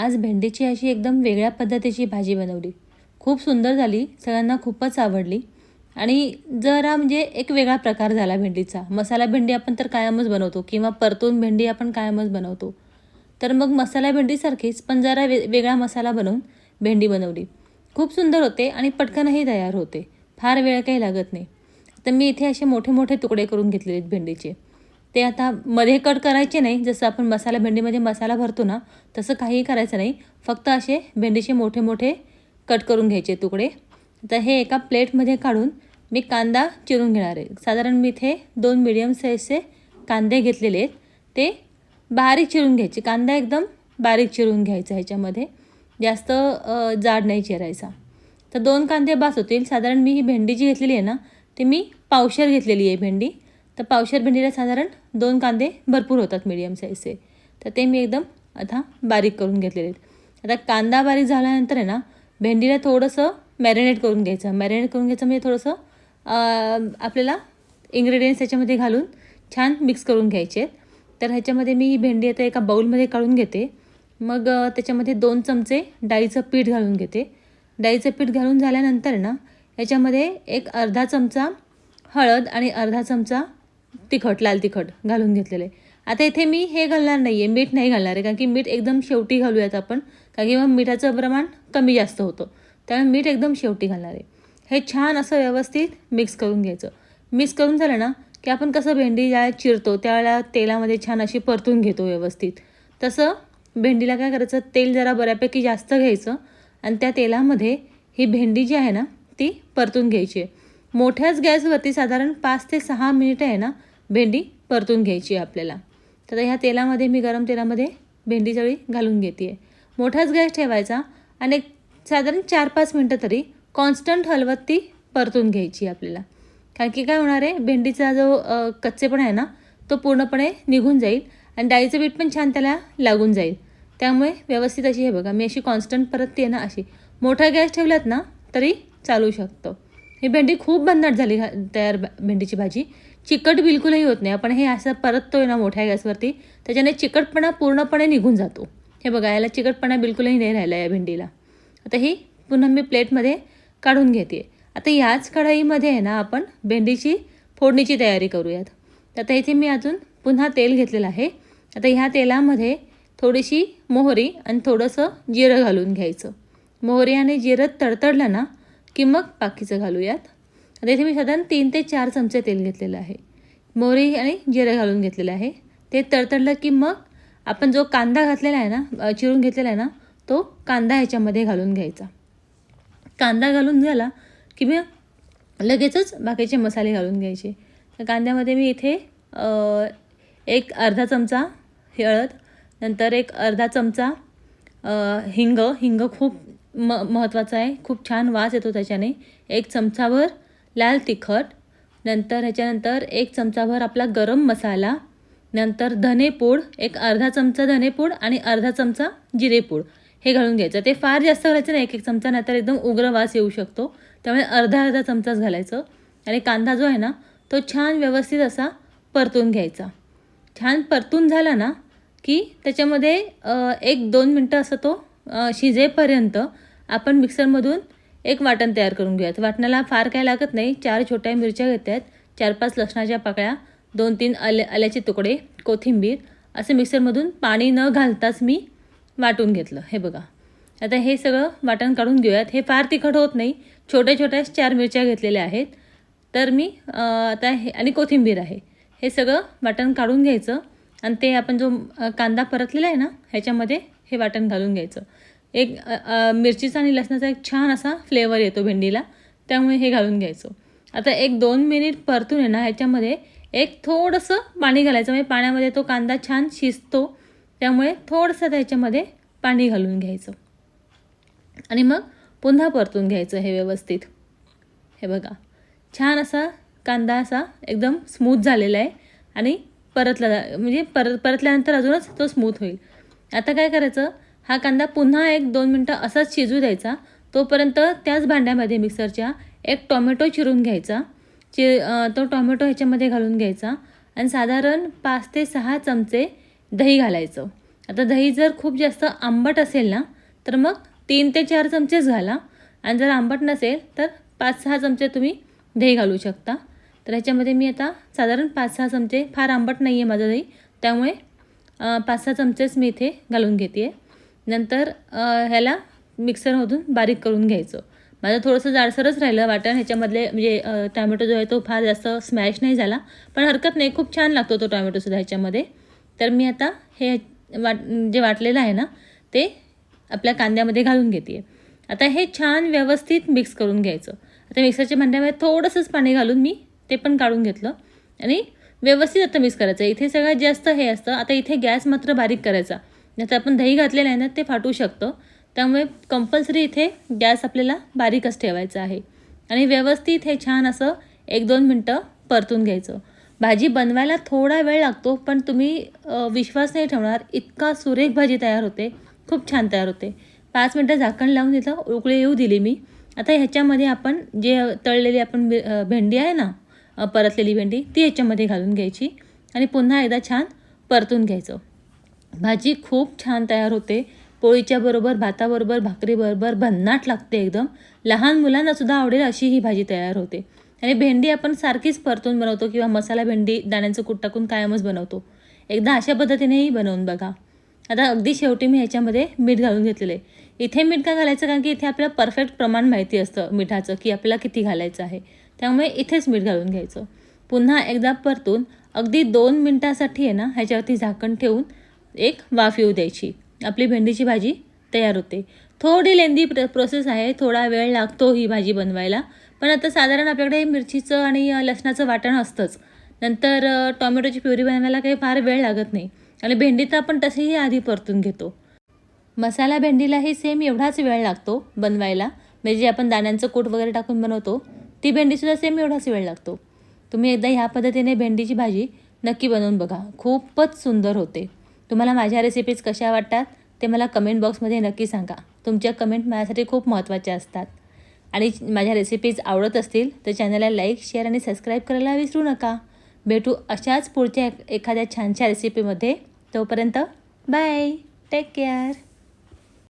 आज भेंडीची अशी एकदम वेगळ्या पद्धतीची भाजी बनवली. खूप सुंदर झाली सगळ्यांना खूपच आवडली. आणि जरा म्हणजे एक वेगळा प्रकार झाला भेंडीचा. मसाला भेंडी आपण तर कायमच बनवतो किंवा परतून भेंडी आपण कायमच बनवतो. तर मग मसाला भेंडीसारखीच पण जरा वे वेगळा मसाला बनवून भेंडी बनवली. खूप सुंदर होते आणि पटकनही तयार होते. फार वेळ काही लागत नाही. तर मी इथे असे मोठे मोठे तुकडे करून घेतलेले आहेत भेंडीचे. ते आता मध्ये कट करायचे नाही. जसं आपण मसाला भेंडीमध्ये मसाला भरतो ना तसं काहीही करायचं नाही. फक्त असे भेंडीचे मोठे मोठे कट करून घ्यायचे तुकडे. तर हे एका प्लेटमध्ये काढून मी कांदा चिरून घेणार आहे. साधारण मी इथे दोन मिडियम साईजचे कांदे घेतलेले आहेत. ते बारीक चिरून घ्यायचे. कांदा एकदम बारीक चिरून घ्यायचा ह्याच्यामध्ये. जास्त जाड नाही चिरायचा. तर दोन कांदे बास होतील. साधारण मी ही भेंडी जी घेतलेली आहे ना ती मी पावशर घेतलेली आहे भेंडी. तर पावशेर भेंडीला साधारण दोन कांदे भरपूर होतात मीडियम साईजचे तर ते मी एकदम आता बारीक करून घेतलेले आहेत. आता कांदा बारीक झाल्यानंतर आहे ना भेंडीला थोडंसं मॅरिनेट करून घ्यायचं. मॅरिनेट करून घ्यायचं म्हणजे थोडंसं आपल्याला इन्ग्रेडियंट्स त्याच्यामध्ये घालून छान मिक्स करून घ्यायचे आहेत. तर ह्याच्यामध्ये मी ही भेंडी आता एका बाऊलमध्ये काढून घेते. मग त्याच्यामध्ये दोन चमचे डाळीचं पीठ घालून घेते. डाळीचं पीठ घालून झाल्यानंतर ना ह्याच्यामध्ये एक अर्धा चमचा हळद आणि अर्धा चमचा तिखट लाल तिखट घालून घेतलेलं. आहे आता इथे मी हे घालणार नाही आहे मीठ नाही घालणार आहे कारण की मीठ एकदम शेवटी घालूयात आपण कारण की मग मिठाचं प्रमाण कमी जास्त होतं. त्यामुळे मीठ एकदम शेवटी घालणार आहे. हे छान असं व्यवस्थित मिक्स करून घ्यायचं. मिक्स करून झालं ना की आपण कसं भेंडी ज्या चिरतो त्यावेळेला तेलामध्ये छान अशी परतून घेतो व्यवस्थित. तसं भेंडीला काय करायचं तेल जरा बऱ्यापैकी जास्त घ्यायचं आणि त्या तेलामध्ये ही भेंडी जी आहे ना ती परतून घ्यायची आहे. मोठ्याच गॅसवरती साधारण पाच ते सहा मिनिटं आहे ना भेंडी परतून घ्यायची आहे आपल्याला. तर ह्या तेलामध्ये मी गरम तेलामध्ये भेंडी सगळी घालून घेते आहे मोठाच गॅस ठेवायचा आणि एक साधारण चार पाच मिनटं तरी कॉन्स्टंट हलवत ती परतून घ्यायची आहे आपल्याला. कारण की काय होणार आहे भेंडीचा जो कच्चेपण आहे ना तो पूर्णपणे निघून जाईल आणि डाळीचं पीठ पण छान त्याला लागून जाईल. त्यामुळे व्यवस्थित अशी हे बघा मी अशी कॉन्स्टंट परतते ना अशी. मोठा गॅस ठेवलात ना तरी चालू शकतो. ही भेंडी खूप भन्नाट झाली घा- तयार ब- भेंडीची भाजी. चिकट बिलकुलही होत नाही. आपण हे असं परततोय ना मोठ्या गॅसवरती त्याच्याने चिकटपणा पूर्णपणे निघून जातो. हे बघा याला चिकटपणा बिलकुलही नाही राहिला या भेंडीला. आता ही पुन्हा मी प्लेटमध्ये काढून घेते. आता याच कढईमध्ये आहे ना आपण भेंडीची फोडणीची तयारी करूयात. तर आता इथे मी अजून पुन्हा तेल घेतलेलं आहे. आता ह्या तेलामध्ये थोडीशी मोहरी आणि थोडंसं जिरं घालून घ्यायचं. मोहरी आणि जिरं तडतडलं ना की मग बाकीचं घालूयात. आता इथे मी साधारण तीन ते चार चमचे तेल घेतलेलं आहे. मोहरी आणि जिरं घालून घेतलेलं आहे. ते तडतडलं की मग आपण जो कांदा घातलेला आहे ना चिरून घेतलेला आहे ना तो कांदा ह्याच्यामध्ये घालून घ्यायचा. कांदा घालून झाला की मी लगेचच बाकीचे मसाले घालून घ्यायचे. तर कांद्यामध्ये मी इथे एक अर्धा चमचा हळद नंतर एक अर्धा चमचा हिंग. हिंग खूप म महत्त्वाचं आहे. खूप छान वास येतो त्याच्याने. एक चमचाभर लाल तिखट नंतर ह्याच्यानंतर एक चमचाभर आपला गरम मसाला नंतर धनेपूड एक अर्धा चमचा धनेपूड आणि अर्धा चमचा जिरेपूड हे घालून घ्यायचं. ते फार जास्त घालायचं नाही एक एक चमचा नाहीतर एकदम उग्र वास येऊ शकतो. त्यामुळे अर्धा अर्धा चमचाच घालायचं. आणि कांदा जो आहे ना तो छान व्यवस्थित असा परतून घ्यायचा. छान परतून झाला ना की त्याच्यामध्ये एक दोन मिनटं असं तो शिजेपर्यंत आपण मिक्सरमधून एक वाटण तयार करून घेऊयात. वाटणाला फार काय लागत नाही. चार छोट्या मिरच्या घेतात चार पाच लसणाच्या पाकळ्या दोन तीन आले आल्याचे तुकडे कोथिंबीर असं मिक्सरमधून पाणी न घालताच मी वाटून घेतलं. हे बघा. आता हे सगळं वाटण काढून घेऊयात. हे फार तिखट होत नाही. छोट्या छोट्या चार मिरच्या घेतलेल्या आहेत. तर मी आता हे आणि कोथिंबीर आहे. हे सगळं वाटण काढून घ्यायचं. आणि ते आपण जो कांदा परतलेला आहे ना ह्याच्यामध्ये हे वाटण घालून घ्यायचं. एक मिरचीचा आणि लसणाचा एक छान असा फ्लेवर येतो भेंडीला त्यामुळे हे घालून घ्यायचं. आता एक दोन मिनिट परतून आहे ना ह्याच्यामध्ये एक थोडंसं पाणी घालायचं म्हणजे पाण्यामध्ये तो कांदा छान शिजतो त्यामुळे थोडंसं त्याच्यामध्ये पाणी घालून घ्यायचं. आणि मग पुन्हा परतून घ्यायचं हे व्यवस्थित. हे बघा छान असा कांदा असा एकदम स्मूथ झालेला आहे. आणि परतला जा- म्हणजे परत परतल्यानंतर अजूनच तो स्मूथ होईल. आता काय करायचं? हा कांदा पुन्हा एक दोन मिनटं असाच शिजू द्यायचा. तोपर्यंत त्याच भांड्यामध्ये मिक्सरच्या एक टोमॅटो चिरून घ्यायचा. चि तो टोमॅटो ह्याच्यामध्ये घालून घ्यायचा. आणि साधारण पाच ते सहा चमचे दही घालायचं. आता दही जर खूप जास्त आंबट असेल ना तर मग तीन ते चार चमचेच घाला. आणि जर आंबट नसेल तर पाच सहा चमचे तुम्ही दही घालू शकता. तर ह्याच्यामध्ये मी आता साधारण पाच सहा चमचे फार आंबट नाही आहे माझं दही. त्यामुळे पाच सहा चमचेच मी इथे घालून घेते आहे नंतर ह्याला मिक्सरमधून बारीक करून घ्यायचं. माझं थोडंसं जाडसरच राहिलं वाटण ह्याच्यामधले म्हणजे टॅमॅटो जो आहे तो फार जास्त स्मॅश नाही झाला. पण हरकत नाही खूप छान लागतो तो टॅमॅटोसुद्धा ह्याच्यामध्ये. तर मी आता हे वाट जे वाटलेलं आहे ना ते आपल्या कांद्यामध्ये घालून घेते आता हे छान व्यवस्थित मिक्स करून घ्यायचं. आता मिक्सरच्या भांड्यामध्ये थोडंसंच पाणी घालून मी ते पण काढून घेतलं. आणि व्यवस्थित आता मिक्स करायचं. इथे सगळ्यात जास्त हे असतं. आता इथे गॅस मात्र बारीक करायचा. नाही आपण दही घातलेलं आहे ना ते फाटू शकतं. त्यामुळे कंपल्सरी इथे गॅस आपल्याला बारीकच ठेवायचा आहे. आणि व्यवस्थित हे छान असं एक दोन मिनटं परतून घ्यायचं. भाजी बनवायला थोडा वेळ लागतो पण तुम्ही विश्वास नाही ठेवणार इतका सुरेख भाजी तयार होते. खूप छान तयार होते. पाच मिनटं झाकण लावून तिथं उकळी येऊ दिली मी. आता ह्याच्यामध्ये आपण जे तळलेली आपण भेंडी आहे ना परतलेली भेंडी ती याच्यामध्ये घालून घ्यायची आणि पुन्हा एकदा छान परतून घ्यायचं. भाजी खूप छान तयार होते. पोळीच्या बरोबर भाताबरोबर भाकरीबरोबर भन्नाट लागते एकदम. लहान मुलांना सुद्धा आवडेल अशी ही भाजी तयार होते. आणि भेंडी आपण सारखीच परतून बनवतो किंवा मसाला भेंडी दाण्याचं कूट टाकून कायमच बनवतो. एकदा अशा पद्धतीनेही बनवून बघा. आता अगदी शेवटी मी ह्याच्यामध्ये मीठ घालून घेतलेलं आहे. इथे मीठ का घालायचं? कारण की इथे आपल्याला परफेक्ट प्रमाण माहिती असतं मिठाचं की आपल्याला किती घालायचं आहे. त्यामुळे इथेच मीठ घालून घ्यायचं. पुन्हा एकदा परतून अगदी दोन मिनटासाठी आहे ना ह्याच्यावरती झाकण ठेवून एक वाफ येऊ द्यायची. आपली भेंडीची भाजी तयार होते. थोडी लेंदी प्र प्रोसेस आहे थोडा वेळ लागतो ही भाजी बनवायला. पण आता साधारण आपल्याकडे मिरचीचं आणि लसणाचं वाटण असतंच. नंतर टॉमॅटोची टोमॅटोची प्युरी बनवायला काही फार वेळ लागत नाही. आणि भेंडी तर आपण तसेही आधी परतून घेतो. मसाला भेंडीलाही सेम एवढाच वेळ लागतो बनवायला. म्हणजे जे आपण दाण्यांचं कूट वगैरे टाकून बनवतो ती भेंडीसुद्धा सेम एवढाच वेळ लागतो. तुम्ही एकदा ह्या पद्धतीने भेंडीची भाजी नक्की बनवून बघा. खूपच सुंदर होते. तुम्हाला माझ्या रेसिपीज कशा वाटतात ते मला कमेंट बॉक्समध्ये नक्की सांगा. तुमच्या कमेंट माझ्यासाठी खूप महत्त्वाच्या असतात. आणि माझ्या रेसिपीज आवडत असतील तर चॅनलला लाईक शेअर आणि सबस्क्राईब करायला विसरू नका. भेटू अशाच पुढच्या एखाद्या छानशा रेसिपीमध्ये तोपर्यंत बाय टेक केअर